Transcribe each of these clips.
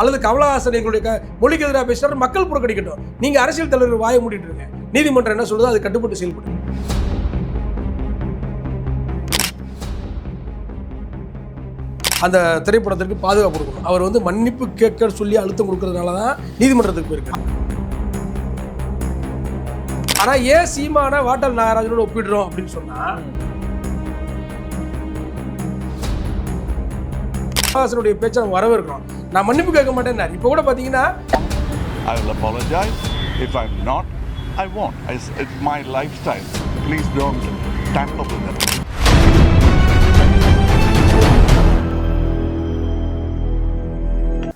அல்லது கமலஹாசன் எங்களுடைய மொழிக்கு எதிராக பேசுறாரு மக்கள் புறக்கணிக்கட்டும். நீங்க அரசியல் தலைவர் வாய மூடிட்டு இருங்க. நீதிமன்றம் என்ன சொல்லுதோ அது கட்டுப்பட்டு செயல்படும் அந்த திரைப்படத்திற்கு பாதுகாப்பு கொடுக்கணும். அவர் வந்து மன்னிப்பு கேட்க சொல்லி அழுத்தம் கொடுக்கறதுனால தான் நீதிமன்றத்துக்கு போயிருக்காரு. ஆனால் ஏன் சீமான வாட்டல் நாகராஜனோட ஒப்பிடுறோம் அப்படின்னு சொன்னா கமலஹாசனுடைய பேச்சை நம்ம வரவேற்கிறோம். நான் மன்னிப்பு கேட்க மாட்டேன்னாரு இப்போ கூட பாத்தீங்கன்னா I will apologize. If I'm not, I won't. It's, it's my lifestyle. Please don't tamper with it.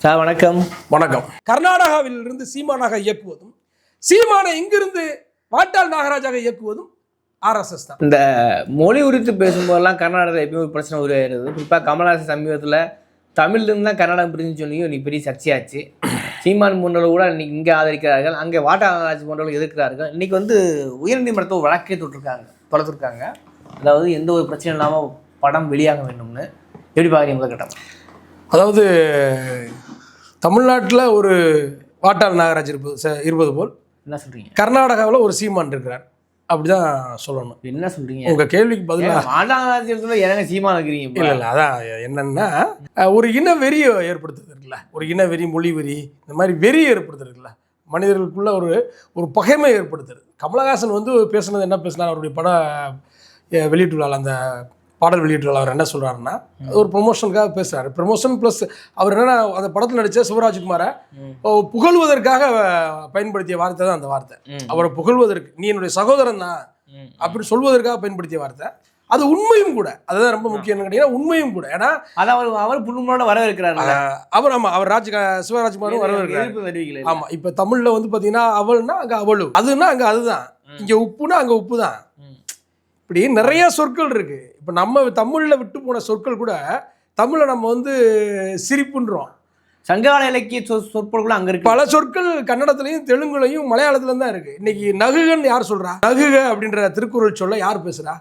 Sir வணக்கம் வணக்கம் கர்நாடகாவில் இருந்து சீமானாக இயக்குவதும் சீமானை இங்கிருந்து வாட்டாள் நாகராஜாக இயக்குவதும் ஆர்எஸ்எஸ் தான் இந்த மொழி குறித்து பேசும்போதெல்லாம் கர்நாடகாவில் எப்பயும் ஒரு பிரச்சனை உருவாயிருது குறிப்பாக கமல்ஹாசன் சமீபத்தில் தமிழ்லேருந்து தான் கன்னடம் பிரிஞ்சு சொல்லி இன்னைக்கு பெரிய சர்ச்சையாச்சு. சீமான் போன்றவர்கள் கூட இன்னைக்கு இங்கே ஆதரிக்கிறார்கள் அங்கே வாட்டாராஜ் போன்றவர்கள் எதிர்க்கிறார்கள். இன்னைக்கு வந்து உயர்நீதிமன்றத்தை ஒரு வழக்கே தொட்டிருக்காங்க தொலைத்திருக்காங்க. அதாவது எந்த ஒரு பிரச்சனையும் இல்லாமல் படம் வெளியாக வேண்டும்னு. எப்படி பார்க்குறீங்க முதற்கட்டம் அதாவது தமிழ்நாட்டில் ஒரு வாட்டாள் நாகராஜ் இருப்பது இருப்பது போல். என்ன சொல்கிறீங்க கர்நாடகாவில் ஒரு சீமான் இருக்கிறார். அப்படிதான் சொல்லணும். என்ன சொல்கிறீங்க உங்க கேள்விக்கு பதிலாக வாட்டாராஜ்யத்தில் இறங்க சீமான் இருக்கிறீங்க இல்லை இல்லை அதான் என்னன்னா ஒரு இன வெறியை ஏற்படுத்துறது இருக்குல்ல ஒரு இன வெறி மொழி வெறி இந்த மாதிரி வெறியை ஏற்படுத்துறது இருக்குல்ல மனிதர்களுக்குள்ள ஒரு ஒரு பகைமை ஏற்படுத்துறது. கமலஹாசன் வந்து பேசுனது என்ன பேசினார்? அவருடைய பட அஹ், வெளியீட்டு விழாவில் அந்த பாடல் வெளியீட்டு விழா அவர் என்ன சொல்றாருன்னா அது ஒரு ப்ரொமோஷனுக்காக பேசுறாரு. ப்ரொமோஷன் ப்ளஸ் அவர் என்னன்னா அந்த படத்தில் நடித்த சிவராஜ்குமாரை புகழ்வதற்காக பயன்படுத்திய வார்த்தை தான் அந்த வார்த்தை. அவரை புகழ்வதற்கு நீ என்னுடைய சகோதரன் தான். அப்படி சொல்வதற்காக பயன்படுத்திய வார்த்தை. அது உண்மையும் கூட. அதுதான் ரொம்ப முக்கியம் கேட்டீங்கன்னா உண்மையும் கூட. ஏன்னா அது அவர் அவர் புண்ணுமோட வரவேற்கிறாரு அவர் ஆமா அவர் ராஜ் சிவராஜ்குமாரும் வரவேற்கிறார். ஆமா இப்ப தமிழ்ல வந்து பாத்தீங்கன்னா அவள்னா அங்க அவளு அதுன்னா அங்க அதுதான். இங்க உப்புனா அங்க உப்பு தான். இப்படி நிறைய சொற்கள் இருக்கு. இப்ப நம்ம தமிழ்ல விட்டு போன சொற்கள் கூட தமிழ்ல நம்ம வந்து சிரிப்புன்றோம். சங்ககால இலக்கிய சொற் சொற்பொருள் அங்க இருக்கு. பல சொற்கள் கன்னடத்துலயும் தெலுங்குலையும் மலையாளத்துலயும் தான் இருக்கு. இன்னைக்கு நகுகன்னு யார் சொல்றா? நகுக அப்படின்ற திருக்குறள் சொல்ல யார் பேசுறா?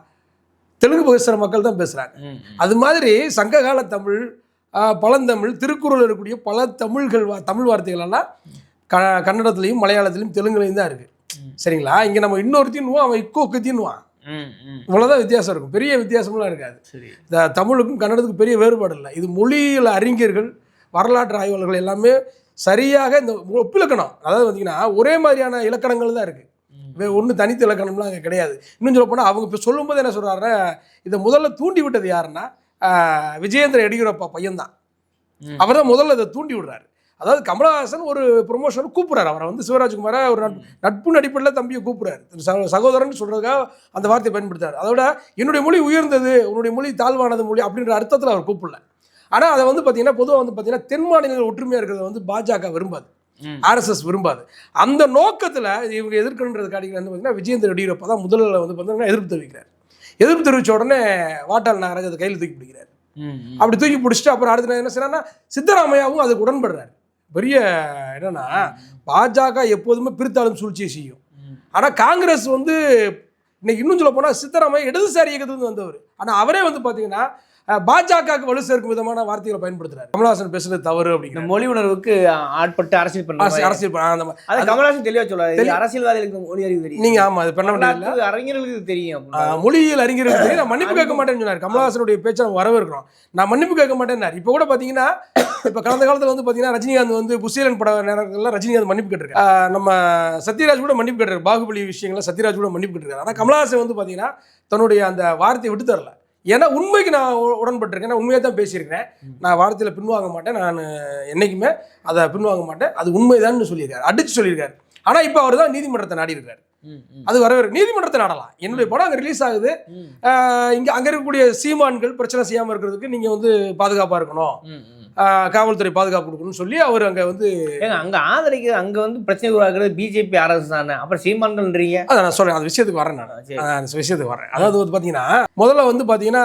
தெலுங்கு பேசுற மக்கள் தான் பேசுறாங்க. ம், அது மாதிரி சங்ககால தமிழ் பழந்தமிழ் திருக்குறள் இருக்கக்கூடிய பல தமிழ்கள் தமிழ் வார்த்தைகள் எல்லாம் க கன்னடத்துலையும் மலையாளத்துலையும் தெலுங்குலையும் தான் இருக்கு. ம். சரிங்களா? இங்கே நம்ம இன்னொருத்தின்னுவோம் அவன் இக்கோக்கத்தின்னுவான். ம், ம். இவ்வளோதான் வித்தியாசம் இருக்கும். பெரிய வித்தியாசம்லாம் இருக்காது. சரி. இந்த தமிழுக்கும் கன்னடத்துக்கும் பெரிய வேறுபாடு இல்லை. இது மொழியியல் அறிஞர்கள் வரலாற்று ஆய்வாளர்கள் எல்லாமே சரியாக இந்த ஒப்பிலக்கணம். அதாவது பார்த்தீங்கன்னா ஒரே மாதிரியான இலக்கணங்கள் தான் இருக்குது வே ஒன்று தனித்த இலக்கணம்லாம் அங்கே கிடையாது. இன்னும் சொல்ல போனால் அவங்க இப்போ சொல்லும்போது என்ன சொல்கிறாரு இதை முதல்ல தூண்டி விட்டது யாருன்னா விஜயேந்திர எடியூரப்பா பையன்தான். அவர் தான் முதல்ல இதை தூண்டி விடுறாரு. அதாவது கமலஹாசன் ஒரு ப்ரொமோஷன் கூப்பிட்றாரு. அவரை வந்து சிவராஜ்குமாரை ஒரு நட்பு அடிப்படையில் தம்பியை கூப்பிட்றாரு. சகோதரன் சொல்றதுக்காக அந்த வார்த்தையை பயன்படுத்தாரு அதோட என்னுடைய மொழி உயர்ந்தது உன்னுடைய மொழி தாழ்வானது மொழி அப்படின்ற அர்த்தத்தில் அவர் கூப்பிடல. ஆனால் அதை வந்து பார்த்தீங்கன்னா பொதுவாக வந்து பார்த்தீங்கன்னா தென் மாநிலங்கள் ஒற்றுமையாக இருக்கிறத வந்து பாஜக விரும்பாது. ஆர்எஸ்எஸ் விரும்பாது. அந்த நோக்கத்தில் இவங்க எதிர்க்கணுன்றது காட்டிகள் வந்து பார்த்தீங்கன்னா விஜயேந்திர எடியூரப்பா தான் முதல்ல வந்து பார்த்தீங்கன்னா எதிர்ப்பு தெரிவிக்கிறார். எதிர்ப்பு தெரிவித்த உடனே வாட்டாள் நாகராஜ் அதை கையில் தூக்கி பிடிக்கிறார். அப்படி தூக்கி பிடிச்சிட்டு அப்புறம் அடுத்த என்ன செய்யறாருன்னா சித்தராமையாவும் அதுக்கு உடன்படுறாரு. பெரிய என்னன்னா பாஜக எப்போதுமே பிரித்தாளும் சூழ்ச்சியை செய்யும் ம். ஆனா காங்கிரஸ் வந்து இன்னைக்கு இன்னும் சொல்ல போனா சித்தராமையா இடதுசாரி இயக்கத்துலேருந்து வந்தவர் ஆனா அவரே வந்து பாத்தீங்கன்னா பாஜகவுக்கு வலு சேர்க்கும் விதமான வார்த்தைகளை பயன்படுத்துறாரு. கமலஹாசன் பேசுறது தவறு அப்படிங்கிற மொழி உணர்வுக்கு ஆட்பட்டு அரசியல் பண்ற அரசியல் மாதிரி. அரசியல் ப- அந்த மாதிரி. அது கமலஹாசன் தெளிவா சொல்லாது தெளி- அரசியல்வாதிகளுக்கு மொழி அறிவு தெரியும். நீங்க ஆமா அது பண்ண வரலாற்று அறிஞர்களுக்கு தெரியும் ஆஹ், அப்படின்னா. மொழியியல் அறிஞர்கள் தெரியும், நான் மன்னிப்பு கேட்க மாட்டேன்னு சொன்னார். கமலஹாசனுடைய பேச்சை நம்ம வரவேற்கிறோம். நான் மன்னிப்பு கேட்க மாட்டேன்னார் இப்போ கூட பார்த்தீங்கன்னா இப்போ கடந்த காலத்தில் வந்து பார்த்தீங்கன்னா ரஜினிகாந்த் வந்து குசேலன் பட நேரங்கள்ல ரஜினிகாந்த் மன்னிப்பு கேட்டிருக்காரு. நம்ம சத்யராஜ் கூட மன்னிப்பு கேட்டிருக்காரு. பாகுபலி விஷயங்கள சத்யராஜ் கூட மன்னிப்பு கேட்டிருக்காரு. ஆனால் கமலஹாசன் வந்து பார்த்தீங்கன்னா தன்னுடைய அந்த வார்த்தையை விட்டு தரல. ஏன்னா உண்மைக்கு நான் உடன்பட்டிருக்கேன். நான் உண்மையாக தான் பேசியிருக்கேன் நான் வார்த்தையில் பின்வாங்க மாட்டேன். நான் என்னைக்குமே அதை பின்வாங்க மாட்டேன். அது உண்மைதான்னு சொல்லியிருக்காரு. அடிச்சு சொல்லியிருக்காரு. ஆனால் இப்போ அவர் தான் நீதிமன்றத்தை நாடி இருக்காரு. அது வரவேற்க நீதிமன்றத்தை நாடலாம். என்னுடைய படம் அங்கே ரிலீஸ் ஆகுது. இங்க அங்க இருக்கக்கூடிய சீமான்கள் பிரச்சனை செய்யாம இருக்கிறதுக்கு நீங்க வந்து பாதுகாப்பா இருக்கணும். காவல்துறை பாதுகாப்பு கொடுக்கணும்னு சொல்லி அவர் அங்க வந்து ஏங்க அங்க ஆதரிக்க அங்க வந்து பிரச்சனை உருவாக்குறது பிஜேபி அரசு தானே? அப்புறம் சீமான்கள்ன்றீங்க. அதை நான் சொல்றேன் அந்த விஷயத்துக்கு வரேன் நான். அந்த விஷயத்துக்கு வரேன். அதாவது வந்து பாத்தீங்கன்னா முதல்ல வந்து பாத்தீங்கன்னா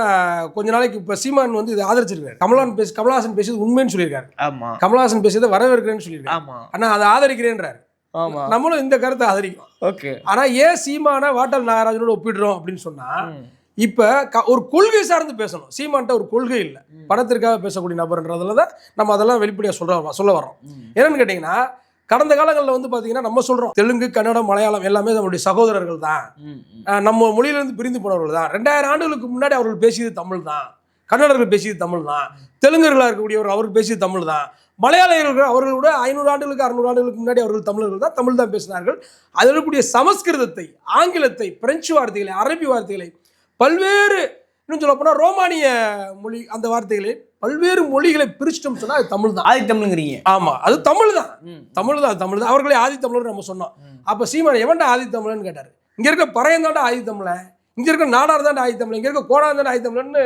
கொஞ்ச நாளைக்கு இப்ப சீமான் வந்து இதை ஆதரிச்சிருக்காரு. கமலான் பேசி கமலஹாசன் பேசியது உண்மைன்னு சொல்லியிருக்காரு. ஆமா. கமலஹாசன் பேசியதை வரவேற்கிறேன்னு சொல்லியிருக்காரு. ஆமா. ஆனா அதை ஆதரிக்கிறேன்றாரு. ஆமா. நம்மளும் இந்த கருத்தை ஆதரிக்கும் ஓகே. ஆனா ஏன் சீமான வாட்டல் நாகராஜனோட ஒப்பிடுறோம் அப்படின்னு சொன்னா இப்போ க ஒரு கொள்கை சார்ந்து பேசணும். சீமான்ட்ட ஒரு கொள்கை இல்லை. பணத்திற்காக பேசக்கூடிய நபர்ன்றதுல தான் நம்ம அதெல்லாம் வெளிப்படையாக சொல்ல சொல்ல வரோம் என்னன்னு கேட்டிங்கன்னா கடந்த காலங்களில் வந்து பார்த்தீங்கன்னா நம்ம சொல்கிறோம் தெலுங்கு கன்னடம் மலையாளம் எல்லாமே நம்மளுடைய சகோதரர்கள் தான். நம்ம மொழியிலிருந்து பிரிந்து போனவர்கள் தான். ரெண்டாயிரம் ஆண்டுகளுக்கு முன்னாடி அவர்கள் பேசியது தமிழ் தான். கன்னடர்கள் பேசியது தமிழ் தான். தெலுங்கர்களாக இருக்கக்கூடியவர் அவர்கள் பேசியது தமிழ் தான். மலையாளிகள் அவர்களோட ஐநூறு ஆண்டுகளுக்கு அறுநூறு ஆண்டுகளுக்கு முன்னாடி அவர்கள் தமிழர்கள் தான் தமிழ் தான் பேசினார்கள். அதில் இருக்கக்கூடிய சமஸ்கிருதத்தை ஆங்கிலத்தை பிரெஞ்சு வார்த்தைகளை அரபி வார்த்தைகளை பல்வேறு இன்னும் சொல்ல போனால் ரோமானிய மொழி அந்த வார்த்தைகளை பல்வேறு மொழிகளை பிரிச்சிட்டோம் சொன்னால் அது தமிழ் தான். ஆதி தமிழ்ங்கிறீங்க. ஆமா அது தமிழ் தான். தமிழ் தான் தமிழ் தான். அவர்களே ஆதி தமிழர் நம்ம சொன்னோம். அப்ப சீமான் எவன்டா ஆதி தமிழன்னு கேட்டாரு. இங்க இருக்க பறையன் தாண்டா ஆதி தமிழன். இங்க இருக்க நாடார் தாண்டா ஆதி தமிழன். இங்க இருக்க கோடார் தாண்டா ஆதி தமிழன்னு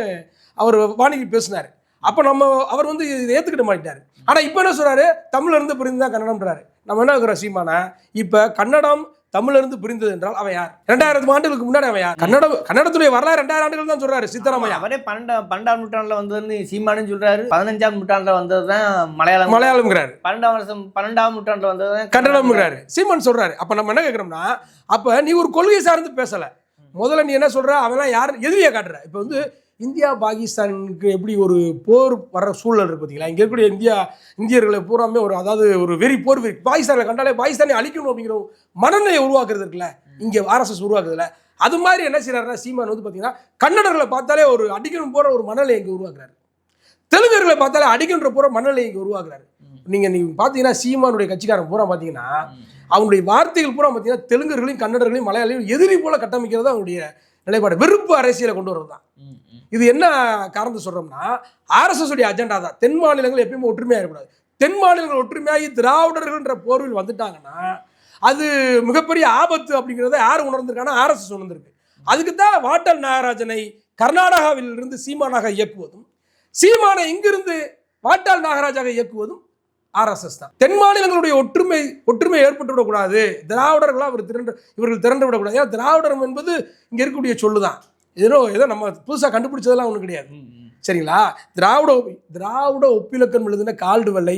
அவர் வாணிக்கு பேசினாரு. அப்ப நம்ம அவர் வந்து இதை ஏத்துக்கிட மாட்டாரு ஆனா இப்ப என்ன சொல்றாரு? தமிழ்ல இருந்து புரிந்து தான் கன்னடம்ன்றாரு. நம்ம என்ன இருக்கிறோம் சீமானா? இப்ப கன்னடம் தமிழ்ல இருந்து புரிந்தது என்றால் அவன் யார்? ரெண்டாயிரம் ஆண்டுகளுக்கு முன்னாடி அவன் யார்? கன்னடம் கன்னடத்துடைய வரலாறு ரெண்டாயிரம் ஆண்டுகள் தான் சொல்றாரு சித்தராமையா. அவரே பன்னெண்டாம் பன்னெண்டாம் நூற்றாண்டுல வந்ததுன்னு சீமானு சொல்றாரு. பதினஞ்சாம் நூற்றாண்டுல வந்தது தான் மலையாளம். மலையாளம்ங்கிறாரு. பன்னெண்டாம் வருஷம் பன்னெண்டாம் நூற்றாண்டுல வந்தது தான் கன்னடம்ங்கிறாரு. சீமான் சொல்றாரு. அப்ப நம்ம என்ன கேட்குறோம்னா அப்ப நீ ஒரு கொள்கை சார்ந்து பேசல. முதல்ல நீ என்ன சொல்ற? அவன்லாம் யார்? எதிரியா காட்டுற. இப்ப வந்து இந்தியா பாகிஸ்தானுக்கு எப்படி ஒரு போர் வர்ற சூழல் இருக்கு பார்த்தீங்களா இங்க இருக்கக்கூடிய இந்தியா இந்தியர்களை பூராமே ஒரு அதாவது ஒரு வெறி போர் வெறி பாகிஸ்தானில் கண்டாலே பாகிஸ்தானை அழிக்கணும் அப்படிங்கிற ஒரு மனநிலையை உருவாக்குறது இருக்குல்ல? இங்க ஆர்எஸ்எஸ் உருவாக்குறதுல அது மாதிரி என்ன செய்யறாருன்னா சீமான் வந்து பார்த்தீங்கன்னா கன்னடர்களை பார்த்தாலே ஒரு அடிக்கணும் போற ஒரு மனநிலை இங்க உருவாக்குறாரு. தெலுங்கர்களை பார்த்தாலே அடிக்கின்ற போற மனநிலை இங்க உருவாக்குறாரு. நீங்க நீங்க பாத்தீங்கன்னா சீமானுடைய கட்சிக்காரன் பூரா பாத்தீங்கன்னா அவனுடைய வார்த்தைகள் பூரா பார்த்தீங்கன்னா தெலுங்கர்களையும் கன்னடர்களையும் மலையாளியும் எதிரி போல கட்டமைக்கிறது அவனுடைய நிலைப்பாடு வெறுப்பு அரசியலை கொண்டு வரது தான் இது என்ன காரணத்தை சொல்றோம்னா ஆர்எஸ்எஸ் உடைய அஜெண்டா தான். தென் மாநிலங்கள் எப்பயுமே ஒற்றுமையாக இருக்கக்கூடாது. தென் மாநிலங்கள் ஒற்றுமையாகி திராவிடர்கள்ன்ற போர்வில் வந்துட்டாங்கன்னா அது மிகப்பெரிய ஆபத்து அப்படிங்கிறத யார் உணர்ந்திருக்காங்கன்னா ஆர்எஸ்எஸ் உணர்ந்திருக்கு. அதுக்கு தான் வாட்டல் நாகராஜனை கர்நாடகாவில் இருந்து சீமானாக இயக்குவதும் சீமானை இங்கிருந்து வாட்டாள் நாகராஜாக இயக்குவதும் ஆர்எஸ்எஸ் தான். தென் மாநிலங்களுடைய ஒற்றுமை ஒற்றுமை ஏற்பட்டு விடக்கூடாது திராவிடர்களாக அவர் திரண்டு இவர்கள் திரண்டு விடக்கூடாது ஏன்னா திராவிடம் என்பது இங்கே இருக்கக்கூடிய சொல்லு தான் ஏதோ ஏதோ நம்ம புதுசாக கண்டுபிடிச்சதெல்லாம் ஒன்றும் கிடையாது. சரிங்களா? திராவிட திராவிட ஒப்பிலக்கணம் எழுதின கால்டு வெள்ளை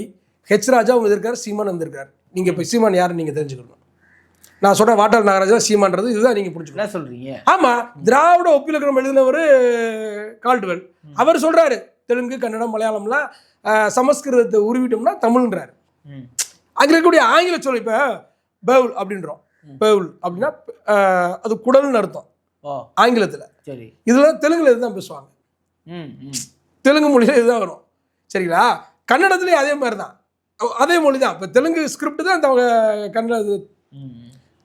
ஹெச் ராஜா வந்திருக்காரு சீமான் வந்திருக்காரு நீங்கள் இப்போ சீமான் யாருன்னு நீங்கள் தெரிஞ்சுக்கணும். நான் சொல்கிறேன் வாட்டாள் நாகராஜா சீமான்றது இதுதான் நீங்கள் புரிஞ்சுக்கணும். என்ன சொல்றீங்க? ஆமா திராவிட ஒப்பிலக்கணம் எழுதினவர் கால்டுவெல். அவர் சொல்றாரு தெலுங்கு கன்னடம் மலையாளம்லாம் சமஸ்கிருதத்தை உருவிட்டோம்னா தமிழ்ன்றாரு. அங்க இருக்கக்கூடிய ஆங்கில சொல் இப்போ பவுல் அப்படின்றோம். பவுல் அப்படின்னா அது குடல்னு அர்த்தம். ஆங்கிலத்துல. சரி. இதுல தெலுங்குல இதுதான் பேசுவாங்க. தெலுங்கு மொழியில இதுதான் வரும். சரிங்களா? கன்னடத்துலேயும் அதே மாதிரி தான் அதே மொழி தான் இப்போ தெலுங்கு ஸ்கிரிப்ட் தான் இந்த கன்னட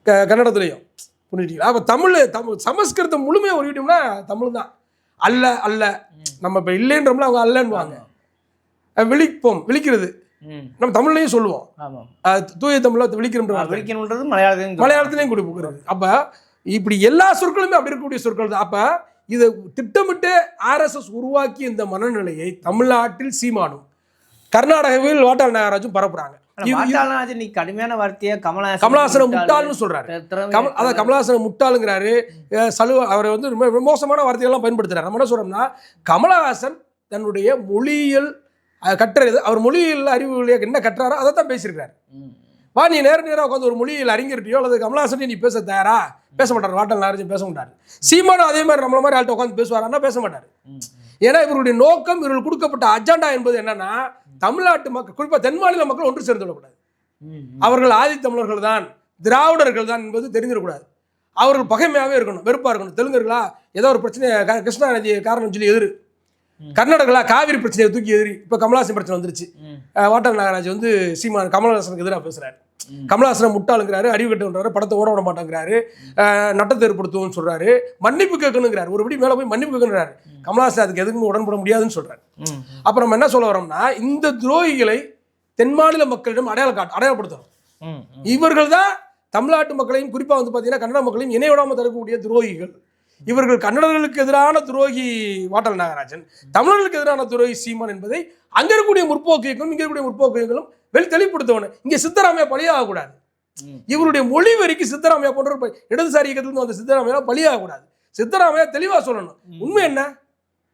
க கன்னடத்துலேயும். புரிஞ்சுட்டீங்களா? அப்போ தமிழ் தமிழ் சமஸ்கிருதம் முழுமையாக உருவிட்டோம்னா தமிழ் தான் அல்ல அல்ல நம்ம இப்போ இல்லைன்றோம்ல அவங்க அல்லன்னுவாங்க. விழிப்போம் விழிக்கிறது. நம்ம தமிழ்லையும் சொல்லுவோம். தூய தமிழில் விழிக்கிறோம் விழிக்கணுன்றது மலையாளத்திலையும் கூடி போகிறது அப்போ இப்படி எல்லா சொற்களுமே அப்படி இருக்கக்கூடிய சொற்கள் தான். அப்போ இதை திட்டமிட்டு ஆர்எஸ்எஸ் உருவாக்கிய இந்த மனநிலையை தமிழ்நாட்டில் சீமானும் கர்நாடகாவில் வாட்டாள் நாகராஜும் பரப்புறாங்க. கடுமையான வார்த்தையை கமலஹாசன் கமலஹாசனை முட்டாளு, முட்டாள்னு சொல்றாரு. கமல் அதான் கமலஹாசனை முட்டாளுங்கிறாரு. சலுவ அவரை வந்து ரொம்ப மோசமான வார்த்தைகள்லாம் பயன்படுத்துறாரு. நம்ம என்ன சொல்றோம்னா கமலஹாசன் தன்னுடைய மொழியியல் அஹ், கட்டுறது அவர் மொழியியல் அறிவு என்ன கட்டுறாரோ அதை தான் பேசியிருக்காரு வா நீ நேர நேராக உட்காந்து ஒரு மொழியில் அறிஞர்கிட்டயோ அல்லது கமலஹாசன் நீ பேச தயாரா? பேச மாட்டார். வாட்டல் நாராஜன் பேச மாட்டார். சீமானும் அதே மாதிரி நம்மள மாதிரி ஆள்கிட்ட உட்காந்து பேசுவாரான்னா பேச மாட்டார். ஏன்னா இவருடைய நோக்கம் இவர்கள் கொடுக்கப்பட்ட அஜெண்டா என்பது என்னன்னா தமிழ்நாட்டு மக்கள் குறிப்பாக தென் மாநில மக்கள் ஒன்று சேர்ந்து விடக்கூடாது ம், அவர்கள் ஆதி தமிழர்கள் தான் திராவிடர்கள் தான் என்பது தெரிஞ்சிடக்கூடாது அவர்கள் பகைமையாகவே இருக்கணும் வெறுப்பாக இருக்கணும். தெலுங்கர்களா ஏதோ ஒரு பிரச்சனை கிருஷ்ணா நதியை காரணம் சொல்லி எதிரு. கர்நாடகளா காவிரி பிரச்சனையை தூக்கி எதிரி. இப்போ கமலஹாசன் பிரச்சனை வந்துருச்சு. வாட்டாள் நாகராஜ் வந்து சீமான் கமலஹாசனுக்கு எதிராக பேசுறாரு. கமலஹாசனை முட்டாளுங்கிறாரு அறிவு கட்டுன்றாரு படத்தை ஓட விட மாட்டேங்கிறாரு நட்டத்தை ஏற்படுத்துவோம்னு சொல்றாரு. மன்னிப்பு கேட்கணுங்கிறாரு. ஒருபடி மேலே போய் மன்னிப்பு கேட்கணுங்கிறாரு. கமலஹாசன் அதுக்கு எதுக்குமே உடன்பட முடியாதுன்னு சொல்றாரு. அப்ப நம்ம என்ன சொல்ல வரோம்னா இந்த துரோகிகளை தென் மாநில மக்களிடம் அடையாள காட்டு அடையாளப்படுத்தணும். இவர்கள் தான் தமிழ்நாட்டு மக்களையும் குறிப்பாக வந்து பார்த்தீங்கன்னா கன்னட மக்களையும் இணை விடாமல் தரக்கூடிய துரோகிகள். இவர்கள் கன்னடர்களுக்கு எதிரான துரோகி வாட்டல் நாகராஜன் தமிழர்களுக்கு எதிரான துரோகி சீமான் என்பதை அங்க இருக்கக்கூடிய முற்போக்கு இயக்கம் இங்க இருக்கக்கூடிய முற்போக்கு இயக்கங்களும் வெளி தெளிவுபடுத்தவன. இங்க சித்தராமையா பலியாகக்கூடாது ம். இவருடைய மொழி வரிக்கு சித்தராமையா போன்ற இடதுசாரி இயக்கத்திலிருந்து வந்த சித்தராமையா பலியாகக்கூடாது சித்தராமையா தெளிவா சொல்லணும். உண்மை என்ன?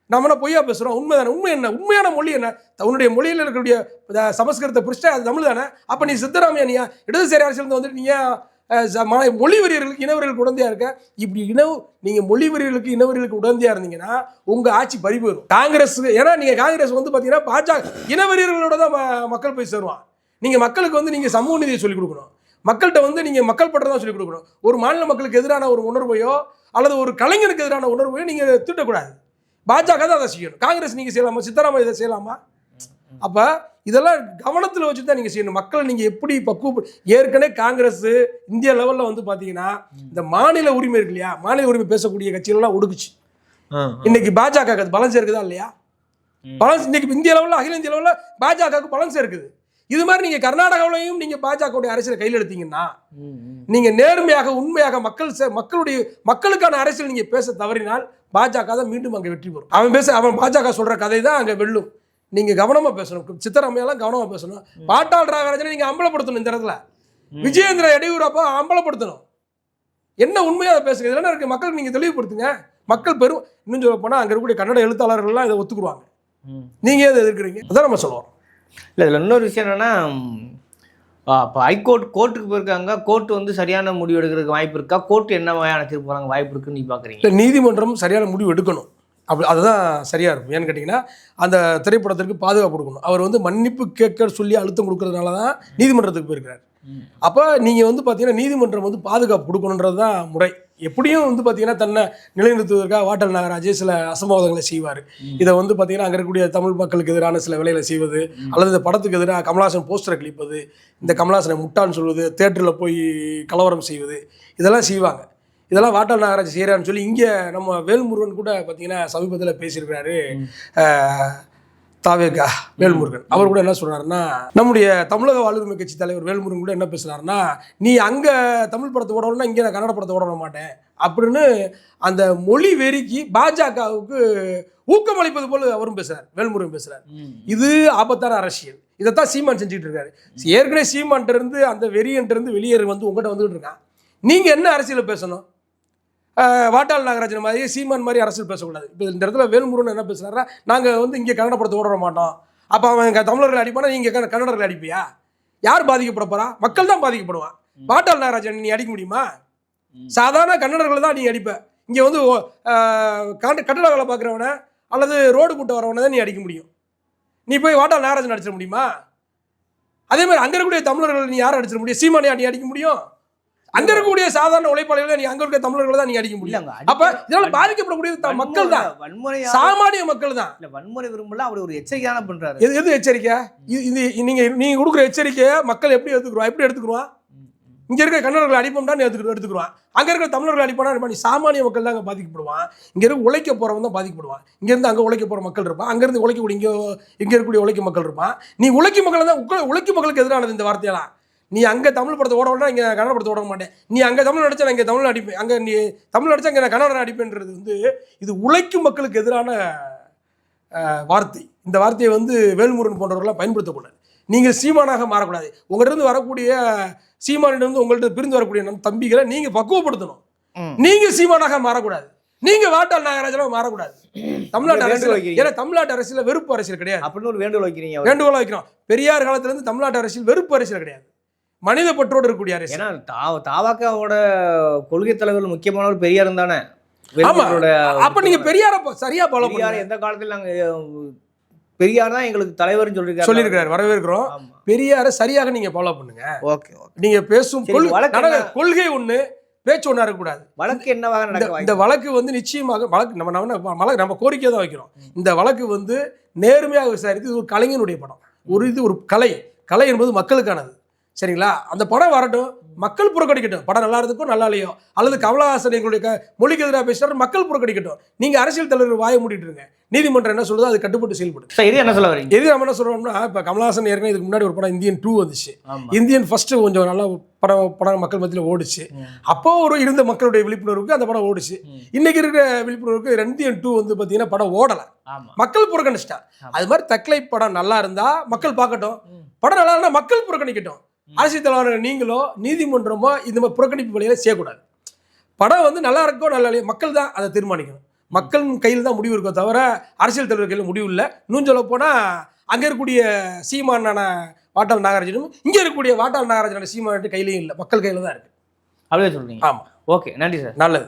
நம்ம என்ன பொய்யா பேசுறோம்? உண்மை தானே? உண்மை என்ன? உண்மையான மொழி என்ன? உன்னுடைய மொழியில் இருக்கக்கூடிய அஹ், சமஸ்கிருதத்தை புரிச்சா அது தமிழ் தானே? அப்ப நீ சித்தராமையா நீ இடதுசாரி அரசியல் வந்துட்டு நீ மொழி வெறியர்களுக்கு இனவர்களுக்கு உடந்தையாக இருக்க? இப்படி இனவு நீங்கள் மொழி வெறியர்களுக்கு இனவர்களுக்கு உடந்தையாக இருந்தீங்கன்னா உங்கள் ஆட்சி பறி போயிடும் காங்கிரஸ் ஏன்னா நீங்கள் காங்கிரஸ் வந்து பார்த்தீங்கன்னா பாஜக இனவெறியர்களோட தான் மக்கள் போய் சேருவான். நீங்கள் மக்களுக்கு வந்து நீங்கள் சமூக நிதியை சொல்லிக் கொடுக்கணும். மக்கள்கிட்ட வந்து நீங்கள் மக்கள் பட்டதான் சொல்லிக் கொடுக்கணும். ஒரு மாநில மக்களுக்கு எதிரான ஒரு உணர்வையோ அல்லது ஒரு கலைஞனுக்கு எதிரான உணர்வையோ நீங்கள் திட்டக்கூடாது பாஜக தான் அதை செய்யணும். காங்கிரஸ் நீங்கள் செய்யலாமா? சித்தராமையா இதை செய்யலாமா? அப்ப இதெல்லாம் கவனத்தில் வச்சு தான் நீங்கள் செய்யணும். மக்களை நீங்கள் எப்படி பக்குவ ஏற்கனவே காங்கிரஸ் இந்திய லெவலில் வந்து பார்த்தீங்கன்னா இந்த மாநில உரிமை இருக்கு இல்லையா? மாநில உரிமை பேசக்கூடிய கட்சிகள்லாம் ஒடுக்குச்சு. இன்னைக்கு பாஜக பலம் சேர்க்குதா இல்லையா? பலம் இன்னைக்கு இந்திய லெவலில் அகில இந்திய லெவலில் பாஜகவுக்கு பலம் சேர்க்குது. இது மாதிரி நீங்கள் கர்நாடகாவிலையும் நீங்கள் பாஜகவுடைய அரசியலை கையில் எடுத்தீங்கன்னா நீங்கள் நேர்மையாக உண்மையாக மக்கள் மக்களுடைய மக்களுக்கான அரசியல் நீங்கள் பேச தவறினால் பாஜக தான் மீண்டும் அங்கே வெற்றி பெறும். அவன் பேச அவன் பாஜக சொல்கிற கதை தான் அங்கே வெல்லும். நீங்கள் கவனமாக பேசணும். சித்தராமையெல்லாம் கவனமாக பேசணும். பாட்டாள் ராகராஜனை நீங்கள் அம்பலப்படுத்தணும் இந்த இடத்துல. விஜயேந்திர இடையூறப்போ அம்பலப்படுத்தணும். என்ன உண்மையாக அதை பேசுங்க? இதெல்லாம் இருக்கு? மக்களுக்கு நீங்கள் தெளிவுபடுத்துங்க. மக்கள் பெரும் இன்னும் சொல்ல போனால் அங்கே இருக்கக்கூடிய கன்னட எழுத்தாளர்கள்லாம் இதை ஒத்துக்குருவாங்க. நீங்கள் எதை எதிர்க்கிறீங்க? அதான் நம்ம சொல்லுவோம் இல்லை இதில் இன்னொரு விஷயம் என்னன்னா இப்போ ஹைகோர்ட் கோர்ட்டுக்கு போயிருக்காங்க. கோர்ட் வந்து சரியான முடிவு எடுக்கிறதுக்கு வாய்ப்பு இருக்கா? கோர்ட் என்ன வகையான தீர்ப்பு வழங்க வாய்ப்பு இருக்குன்னு நீ பார்க்குறீங்க நீதிமன்றம் சரியான முடிவு எடுக்கணும். அப்படி அதுதான் சரியாக இருக்கும். ஏன்னு கேட்டிங்கன்னா அந்த திரைப்படத்திற்கு பாதுகாப்பு கொடுக்கணும். அவர் வந்து மன்னிப்பு கேட்க சொல்லி அழுத்தம் கொடுக்கறதுனால தான் நீதிமன்றத்துக்கு போயிருக்கிறார். அப்போ நீங்கள் வந்து பார்த்தீங்கன்னா நீதிமன்றம் வந்து பாதுகாப்பு கொடுக்கணுன்றது தான் முறை. எப்படியும் வந்து பார்த்தீங்கன்னா தன்னை நிலைநிறுத்துவதற்காக வாட்டல் நாகராஜ் சில அசம்பாவிதங்களை செய்வார். இதை வந்து பார்த்தீங்கன்னா அங்கே இருக்கக்கூடிய தமிழ் மக்களுக்கு எதிரான சில வேலைகளை செய்வது அல்லது இந்த படத்துக்கு எதிராக கமலாசன் போஸ்டரை கிழிப்பது இந்த கமலாசனை முட்டான்னு சொல்வது தேட்டரில் போய் கலவரம் செய்வது இதெல்லாம் செய்வாங்க. இதெல்லாம் வாட்டல் நாகராஜ் செய்கிறான்னு சொல்லி இங்கே நம்ம வேல்முருகன் கூட பார்த்தீங்கன்னா சமீபத்தில் பேசியிருக்கிறாரு. தாவேகா வேல்முருகன். அவர் கூட என்ன சொல்றாருன்னா நம்முடைய தமிழக வாழ்வுரிமை கட்சி தலைவர் வேல்முருகன் கூட என்ன பேசுறாருன்னா நீ அங்கே தமிழ் படத்தை ஓடணும்னா இங்கே நான் கன்னட படத்தை ஓட விட மாட்டேன். அப்படின்னு அந்த மொழி வெறிக்கு பாஜகவுக்கு ஊக்கமளிப்பது போல அவரும் பேசுறார் வேல்முருகன் பேசுறார். இது ஆபத்தான அரசியல். இதைத்தான் சீமான் செஞ்சுட்டு இருக்காரு. ஏற்கனவே சீமான்ட்ட இருந்து அந்த வெறியன்ட்ட இருந்து வெளியேறி வந்து உங்கள்கிட்ட வந்துகிட்டு இருக்கான். நீங்க என்ன அரசியல் பேசணும்? வாட்டாள் நாகராஜன் மாதிரி சீமான் மாதிரி அரசியல் பேசக்கூடாது. இப்போ இந்த இடத்துல வேல்முருகன் என்ன பேசுறாருன்னா நாங்கள் வந்து இங்கே கன்னட படத்தை ஓட மாட்டோம். அப்போ அவன் இங்க தமிழர்கள் அடிப்பானா நீங்கள் கன்னடர்கள் அடிப்பியா? யார் பாதிக்கப்பட போறா? மக்கள் தான் பாதிக்கப்படுவான். வாட்டாள் நாகராஜன் நீ அடிக்க முடியுமா? சாதாரண கன்னடர்கள் தான் நீ அடிப்ப. இங்கே வந்து கட்டட வேலை பார்க்குறவனை அல்லது ரோடு கூட்ட வரவனை தான் நீ அடிக்க முடியும். நீ போய் வாட்டாள் நாகராஜன் அடிச்சிட முடியுமா? அதே மாதிரி அங்கே இருக்கக்கூடிய தமிழர்கள் நீ யாரை அடிச்சிட முடியும்? சீமானியா நீ அடிக்க முடியும்? அங்க இருக்கக்கூடிய சாதாரண உழைப்பாளிகளை நீ அங்க இருக்க தமிழர்களை தான் நீ அடிக்க முடியும். அப்ப இதனால பாதிக்கப்படக்கூடிய மக்கள் தான். வன்முறை சாமானிய மக்கள் தான். இல்ல வன்முறை விரும்பல அவர் ஒரு எச்சரிக்கை தானே பண்றாரு. எது எது எச்சரிக்கை? இது நீங்க நீங்க கொடுக்குற எச்சரிக்கையை மக்கள் எப்படி எடுத்துக்கிறோம் எப்படி எடுத்துக்குருவான்? இங்க இருக்க கன்னடர்கள் அடிப்போம் தான் எடுத்துக்கிட்டு எடுத்துக்குருவான். அங்க இருக்க தமிழர்கள் அடிப்போம்னா பண்ணி சாமானிய மக்கள் தான் அங்க பாதிக்கப்படுவான். இங்க இருக்க உழைக்க போறவன் தான் பாதிக்கப்படுவான். இங்க இருந்து அங்க உழைக்க போற மக்கள் இருப்பான். அங்க இருந்து உழைக்கக்கூடிய இங்க இங்க இருக்கக்கூடிய உழைக்கும் மக்கள் இருப்பான். நீ உழைக்கும் மக்கள் தான் உழைக்கும் மக்களுக்கு எதிரானது இந்த வார்த்தையெல்லாம். நீ அங்க தமிழ் படத்தை ஓட விடா இங்க கன்னட படத்தை ஓட மாட்டேன். நீ அங்க தமிழ் நடிச்சா நான் இங்க தமிழ் அடிப்பேன் அங்க நீ தமிழ் நடிச்சா இங்க நான் கன்னடம் அடிப்பேன்றது வந்து இது உழைக்கும் மக்களுக்கு எதிரான வார்த்தை. இந்த வார்த்தையை வந்து வேல்முருகன் போன்றவர்களாம் பயன்படுத்தக்கூடாது. நீங்கள் சீமானாக மாறக்கூடாது. உங்கள்ட்ட இருந்து வரக்கூடிய சீமானிடம் உங்கள்ட்ட பிரிந்து வரக்கூடிய நம் தம்பிகளை நீங்கள் பக்குவப்படுத்தணும். ம். நீங்க சீமானாக மாறக்கூடாது. நீங்க வாட்டாள் நாகராஜனாக மாறக்கூடாது. தமிழ்நாட்டு அரசியல். ஏன்னா தமிழ்நாட்டு அரசியல வெறுப்பு அரசியல் கிடையாது. அப்படின்னு ஒரு வேண்டுகோள் வைக்கிறீங்க. வேண்டுகோளா வைக்கிறோம். பெரியார் காலத்துல இருந்து தமிழ்நாட்டு அரசியல் வெறுப்பு அரசியல் கிடையாது. மனித பற்றோடு இருக்கக்கூடிய அரசியல் ஏன்னா தாவாக்காவோட கொள்கை தலைவர் முக்கியமானவர் பெரியார் தானே? அப்ப நீங்க பெரியார சரியா ஃபாலோ பெரியார் எந்த காலத்துல நாங்க பெரியார் தான் எங்களுக்கு தலைவர்னு சொல்லியிருக்காரு சொல்லியிருக்கிறார் வரவேற்கிறோம். பெரியார சரியாக நீங்க ஃபாலோ பண்ணுங்க. ஓகே நீங்க பேசும்? கொள்கை ஒண்ணு பேச்சு ஒன்றா இருக்கக்கூடாது வழக்கு என்னவாக இந்த நடக்க இந்த வழக்கு வந்து நிச்சயமாக வழக்கு நம்ம நம்ம நம்ம கோரிக்கை தான் வைக்கிறோம். இந்த வழக்கு வந்து நேர்மையாக விசாரித்து இது ஒரு கலைஞனுடைய படம். ஒரு இது ஒரு கலை. கலை என்பது மக்களுக்கானது. சரிங்களா? அந்த படம் வரட்டும். மக்கள் புறக்கணிக்கட்டும். படம் நல்லா இருந்துக்கும் நல்லா இல்லையோ. அல்லது கமலஹாசன் எங்களுடைய மொழிக்கு எதிராக பேசுறாரு மக்கள் புறக்கணிக்கட்டும். நீங்க அரசியல் தலைவர் வாய மூடிட்டு இருங்க. நீதிமன்றம் என்ன சொல்லுதோ அது கட்டுப்பட்டு செயல்படும் இது என்ன சொல்ல வரீங்க? எது நம்ம என்ன சொல்றோம்னா இப்போ கமலஹாசன் ஏற்கனவே இதுக்கு முன்னாடி ஒரு படம் இந்தியன் டூ வந்துச்சு. இந்தியன் ஃபர்ஸ்ட் கொஞ்சம் நல்லா படம் படம் மக்கள் மத்தியில் ஓடுச்சு. அப்போ ஒரு இருந்த மக்களுடைய விழிப்புணர்வுக்கு அந்த படம் ஓடுச்சு. இன்னைக்கு இருக்கிற விழிப்புணர்வுக்கு இந்தியன் டூ வந்து பார்த்தீங்கன்னா படம் ஓடலை. மக்கள் புறக்கணிச்சிட்டான் ஆமா. அது மாதிரி தக்லை படம் நல்லா இருந்தா மக்கள் பார்க்கட்டும். படம் நல்லா இருந்தா மக்கள் புறக்கணிக்கட்டும். அரசியல் தலைவர்கள் நீங்களோ நீதிமன்றமோ இந்த மாதிரி புறக்கணிப்பு வழியில செய்யக்கூடாது. படம் வந்து நல்லா இருக்கோ நல்லா இல்லையோ மக்கள் தான் அதை தீர்மானிக்கணும். மக்கள் கையில் தான் முடிவு இருக்கோ தவிர அரசியல் தலைவர் கையில் முடிவு இல்லை. இன்னும் சொல்ல போனால் அங்கே இருக்கக்கூடிய சீமானான வாட்டாள் நாகராஜனும் இங்கே இருக்கக்கூடிய வாட்டாள் நாகராஜனோட சீமானட்டு கையிலையும் இல்லை. மக்கள் கையில் தான் இருக்கு. அப்படியே சொல்றீங்க. ஆமா. ஓகே நன்றி சார். நல்லது.